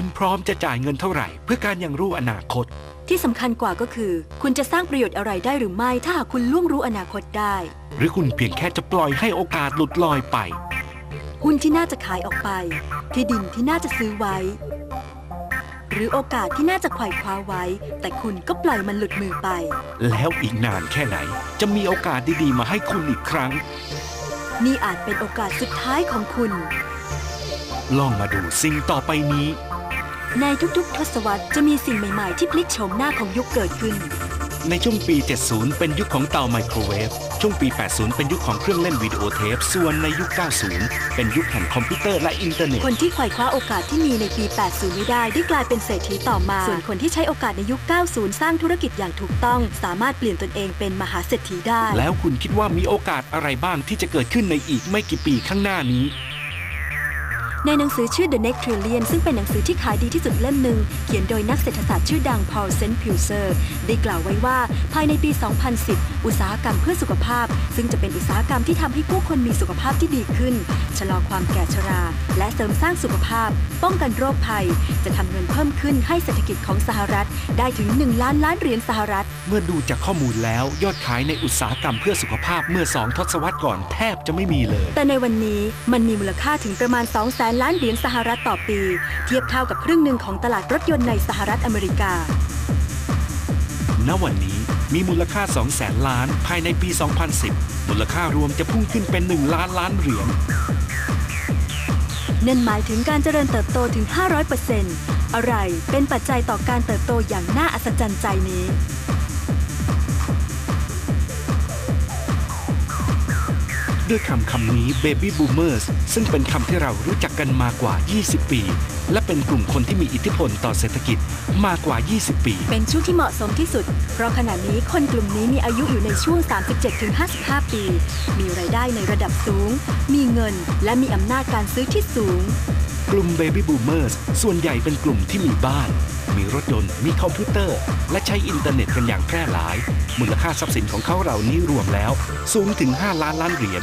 คุณพร้อมจะจ่ายเงินเท่าไหร่ เพื่อการยังรู้อนาคต ที่สำคัญกว่าก็คือ คุณจะสร้างประโยชน์อะไรได้หรือไม่ ถ้าหากคุณล่วงรู้อนาคตได้ หรือคุณเพียงแค่จะปล่อยให้โอกาสหลุดลอยไป หุ้นที่น่าจะขายออกไป ที่ดินที่น่าจะซื้อไว้ หรือโอกาสที่น่าจะไขว่คว้าไว้ แต่คุณก็ปล่อยมันหลุดมือไป แล้วอีกนานแค่ไหน จะมีโอกาสดีๆ มาให้คุณอีกครั้ง นี่อาจเป็นโอกาสสุดท้ายของคุณ ลองมาดูสิ่งต่อไปนี้ ในทุกๆ ทศวรรษจะมีสิ่งใหม่ๆ ที่พลิกโฉมหน้าของยุคเกิดขึ้น ในช่วงปี 70 เป็นยุคของเตาไมโครเวฟ ช่วงปี 80 เป็นยุคของเครื่องเล่นวิดีโอเทป ส่วนในยุค 90 เป็นยุคแห่งคอมพิวเตอร์และอินเทอร์เน็ต คนที่ไขว่คว้าโอกาสที่มีในปี 80 ไม่ได้ได้กลายเป็นเศรษฐีต่อมา ส่วนคนที่ใช้โอกาสในยุค 90 สร้างธุรกิจอย่างถูกต้อง สามารถเปลี่ยนตนเองเป็นมหาเศรษฐีได้ แล้วคุณคิดว่ามีโอกาสอะไรบ้างที่จะเกิดขึ้นในอีกไม่กี่ปีข้างหน้านี้ ในหนังสือชื่อ The Next Trillion ซึ่งเป็นหนังสือที่ขายดีที่สุดเล่มหนึ่ง เขียนโดยนักเศรษฐศาสตร์ชื่อดัง Paul s e n p u s e r ได้กล่าวไว้ว่า ภายในปี 2010 อุตสาหกรรมเพื่อสุขภาพ ซึ่งจะเป็นอุตสาหกรรมที่ทำให้ผู้คนมีสุขภาพที่ดีขึ้น ชะลอความแก่ชรา และเสริมสร้างสุขภาพ ป้องกันโรคภัย จะทำเงินเพิ่มขึ้นให้เศรษฐกิจของสหรัฐ ได้ถึง 1 ล้านล้านเหรียญสหรัฐ เมื่อดูจากข้อมูลแล้วยอดขายในอุตสาหกรรมเพื่อสุขภาพเมื่อสองทศวรรษก่อนแทบจะไม่มีเลย แต่ในวันนี้มันมีมูลค่าถึงประมาณ2แสนล้านเหรียญสหรัฐต่อปี เทียบเท่ากับครึ่งหนึ่งของตลาดรถยนต์ในสหรัฐอเมริกา ณวันนี้มีมูลค่า2แสนล้านภายในปี 2010 มูลค่ารวมจะพุ่งขึ้นเป็น 1 ล้านล้านเหรียญนั่นหมายถึงการเจริญเติบโตถึง 500%อะไรเป็นปัจจัยต่อการเติบโตอย่างน่าอัศจรรย์ใจนี้ ด้วยคำคำนี้ Baby Boomers ซึ่งเป็นคำที่เรารู้จักกันมากว่า 20 ปี และเป็นกลุ่มคนที่มีอิทธิพลต่อเศรษฐกิจมากกว่า 20 ปี เป็นช่วงที่เหมาะสมที่สุด เพราะขณะนี้คนกลุ่มนี้มีอายุอยู่ในช่วง 37-55 ปี มีรายได้ในระดับสูง มีเงิน และมีอำนาจการซื้อที่สูง กลุ่ม Baby Boomers ส่วนใหญ่เป็นกลุ่มที่มีบ้าน มีรถยนต์ มีคอมพิวเตอร์ และใช้อินเทอร์เน็ตกันอย่างแพร่หลาย มูลค่าทรัพย์สินของเขาเหล่านี้รวมแล้ว สูงถึง 5 ล้านล้านเหรียญ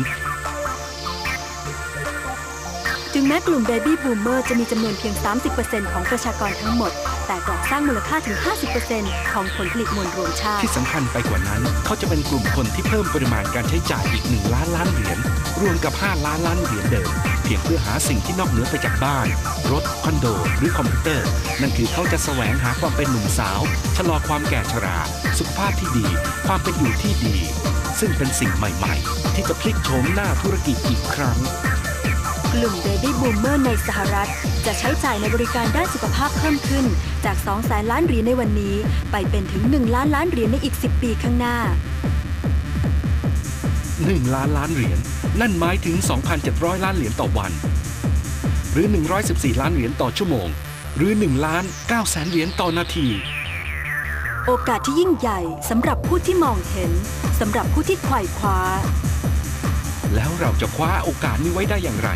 ถึงแม้กลุ่ม Baby Boomer จะมีจำนวนเพียง 30%ของประชากรทั้งหมด แต่กลับสร้างมูลค่าถึง 50%ของผลผลิตมวลรวมชาติ ที่สำคัญไปกว่านั้น เขาจะเป็นกลุ่มคนที่เพิ่มปริมาณการใช้จ่ายอีก 1 ล้านล้านเหรียญ รวมกับ 5 ล้านล้านเหรียญเดิม เพียงเพื่อหาสิ่งที่นอกเหนือไปจากบ้าน รถคอนโด หรือคอมพิวเตอร์ นั่นคือเขาจะแสวงหาความเป็นหนุ่มสาว ชะลอความแก่ชรา สุขภาพที่ดี ความเป็นอยู่ที่ดี ซึ่งเป็นสิ่งใหม่ๆ ที่จะพลิกโฉมหน้าธุรกิจอีกครั้งกลุ่ม Baby Boomer ในสหรัฐ จะใช้จ่ายในบริการด้านสุขภาพเพิ่มขึ้น จาก2แสนล้านเหรียญในวันนี้ ไปเป็นถึง 1 ล้านล้านเหรียญในอีก 10 ปีข้างหน้า 1 ล้านล้านเหรียญนั่นหมายถึง 2,700 ล้านเหรียญต่อวัน หรือ 114 ล้านเหรียญต่อชั่วโมง หรือ1ล้าน9แสนเหรียญต่อนาที โอกาสที่ยิ่งใหญ่สำหรับผู้ที่มองเห็นสำหรับผู้ที่ไขว่คว้า แล้วเราจะคว้าโอกาสนี้ไว้ได้อย่างไร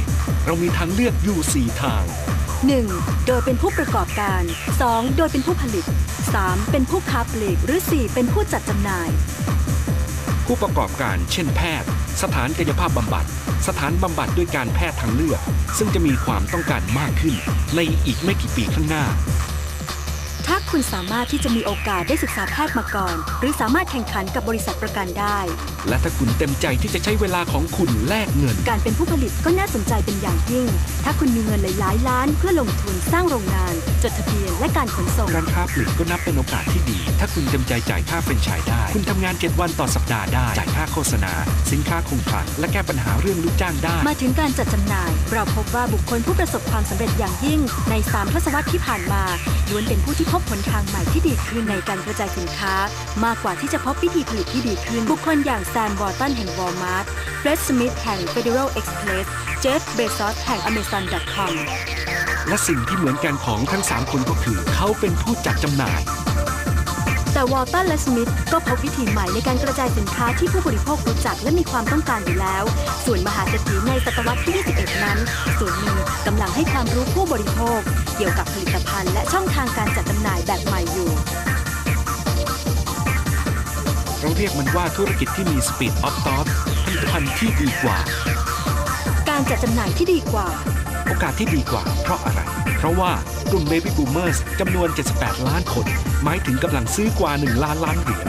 เรามีทางเลือกอยู่ 4 ทาง 1. โดยเป็นผู้ประกอบการ 2. โดยเป็นผู้ผลิต 3. เป็นผู้ค้าปลีกหรือ 4. เป็นผู้จัดจำหน่าย ผู้ประกอบการเช่นแพทย์ สถานกายภาพบำบัด สถานบำบัดด้วยการแพทย์ทางเลือก ซึ่งจะมีความต้องการมากขึ้นในอีกไม่กี่ปีข้างหน้า คุณสามารถที่จะมีโอกาสได้ศึกษาแพทย์มาก่อน หรือสามารถแข่งขันกับบริษัทประกันได้ และถ้าคุณเต็มใจที่จะใช้เวลาของคุณแลกเงิน การเป็นผู้ผลิตก็น่าสนใจเป็นอย่างยิ่ง ถ้าคุณมีเงินหลายๆล้าน เพื่อลงทุนสร้างโรงงาน จดทะเบียนและการขนส่ง ร้านค้าปลีกก็นับเป็นโอกาสที่ดี ถ้าคุณเต็มใจจ่ายค่าเฟรนไชส์ได้ คุณทำงาน 7 วันต่อสัปดาห์ได้ จ่ายค่าโฆษณา สินค้าคงคลังและแก้ปัญหาเรื่องลูกจ้างได้ มาถึงการจัดจำหน่าย เราพบว่าบุคคลผู้ประสบความสำเร็จอย่างยิ่ง ใน3ทศวรรษที่ผ่านมาล้วนเป็นผู้ที่พบหนทางใหม่ที่ดีขึ้นในการกระจายสินค้า มากกว่าที่จะพบวิธีผลิตที่ดีขึ้น บุคคลอย่างแซมบอร์ตันแห่งวอลมาร์ทเฟรดสมิธแห่ง Federal Express เจฟเบซอสแห่ง Amazon.com และสิ่งที่เหมือนกันของทั้ง 3 คนก็คือ เขาเป็นผู้จัดจำหน่าย แต่วอลตันและสมิธก็พบวิธีใหม่ในการกระจายสินค้าที่ผู้บริโภครู้จักและมีความต้องการอยู่แล้ว ส่วนมหาเศรษฐีในศตวรรษที่ 21 นั้น ส่วนหนึ่งกำลังให้ความรู้ผู้บริโภค เกี่ยวกับผลิตภัณฑ์และช่องทางการจัดจำหน่ายแบบใหม่อยู่เราเรียกมันว่าธุรกิจที่มี Speed of Thought ผลิตภัณฑ์ที่ดีกว่า การจัดจำหน่ายที่ดีกว่า โอกาสที่ดีกว่าเพราะอะไร เพราะว่ากลุ่ม Baby Boomers จำนวน 78 ล้านคน หมายถึงกำลังซื้อกว่า 1 ล้านล้านเหรียญ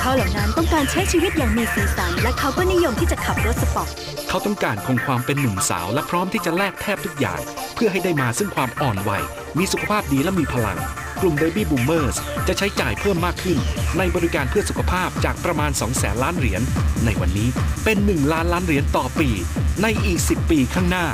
เขาเหล่านั้นต้องการใช้ชีวิตอย่างมีสีสัน และเขาก็นิยมที่จะขับรถสปอร์ตเขาต้องการคงความเป็นหนุ่มสาวและพร้อมที่จะแลกแทบทุกอย่าง เพื่อให้ได้มาซึ่งความอ่อนวัยมีสุขภาพดีและมีพลัง กลุ่ม Baby Boomers จะใช้จ่ายเพิ่มมากขึ้น ในบริการเพื่อสุขภาพจากประมาณ2แสนล้านเหรียญในวันนี้เป็น 1 ล้านล้านเหรียญต่อปี ในอีก 10 ปีข้างหน้า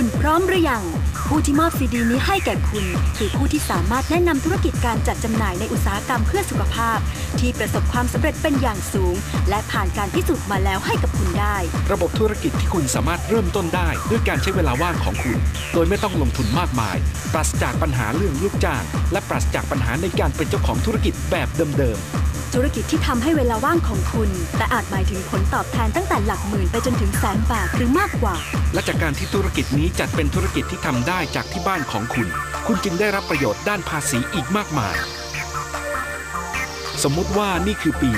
คุณพร้อมหรือยัง ผู้ที่มอบซีดีนี้ให้แก่คุณ คือผู้ที่สามารถแนะนำธุรกิจการจัดจำหน่ายในอุตสาหกรรมเพื่อสุขภาพ ที่ประสบความสำเร็จเป็นอย่างสูง และผ่านการพิสูจน์มาแล้วให้กับคุณได้ ระบบธุรกิจที่คุณสามารถเริ่มต้นได้ ด้วยการใช้เวลาว่างของคุณ โดยไม่ต้องลงทุนมากมาย ปราศจากปัญหาเรื่องลูกจ้าง และปราศจากปัญหาในการเป็นเจ้าของธุรกิจแบบเดิม ธุรกิจที่ทำให้เวลาว่างของคุณ แต่อาจหมายถึงผลตอบแทนตั้งแต่หลักหมื่นไปจนถึงแสนบาทหรือมากกว่า และจากการที่ธุรกิจนี้จัดเป็นธุรกิจที่ทำได้จากที่บ้านของคุณ คุณจึงได้รับประโยชน์ด้านภาษีอีกมากมาย สมมุติว่านี่คือปี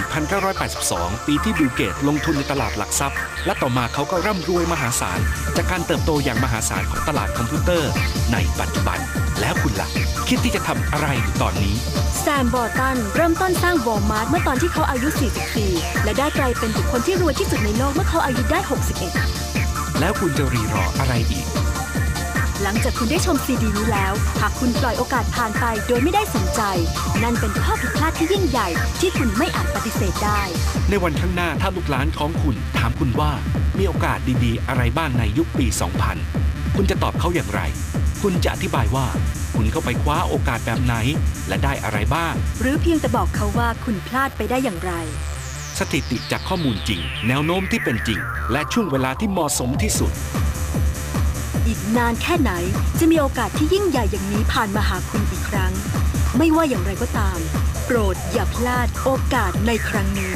1982 ปีที่บิลเกตลงทุนในตลาดหลักทรัพย์ และต่อมาเขาก็ร่ำรวยมหาศาล จากการเติบโตอย่างมหาศาลของตลาดคอมพิวเตอร์ ในปัจจุบัน แล้วคุณล่ะ คิดที่จะทำอะไรอยู่ตอนนี้ แซมบอร์ตัน เริ่มต้นสร้างวอลมาร์ทเมื่อตอนที่เขาอายุ 44 และได้กลายเป็นบุคคลที่รวยที่สุดในโลกเมื่อเขาอายุได้ 61 แล้วคุณจะรีรออะไรอีก หลังจากคุณได้ชมซีดีนี้แล้ว หากคุณปล่อยโอกาสผ่านไปโดยไม่ได้สนใจ นั่นเป็นข้อผิดพลาดที่ยิ่งใหญ่ ที่คุณไม่อาจปฏิเสธได้ ในวันข้างหน้าถ้าลูกหลานของคุณถามคุณว่ามีโอกาสดีๆ อะไรบ้างในยุคปี 2000 คุณจะตอบเขาอย่างไร คุณจะอธิบายว่า คุณเข้าไปคว้าโอกาสแบบไหน และได้อะไรบ้าง หรือเพียงแต่บอกเขาว่าคุณพลาดไปได้อย่างไร สถิติจากข้อมูลจริง แนวโน้มที่เป็นจริง และช่วงเวลาที่เหมาะสมที่สุด อีกนานแค่ไหน จะมีโอกาสที่ยิ่งใหญ่อย่างนี้ผ่านมาหาคุณอีกครั้ง ไม่ว่าอย่างไรก็ตาม โปรดอย่าพลาดโอกาสในครั้งนี้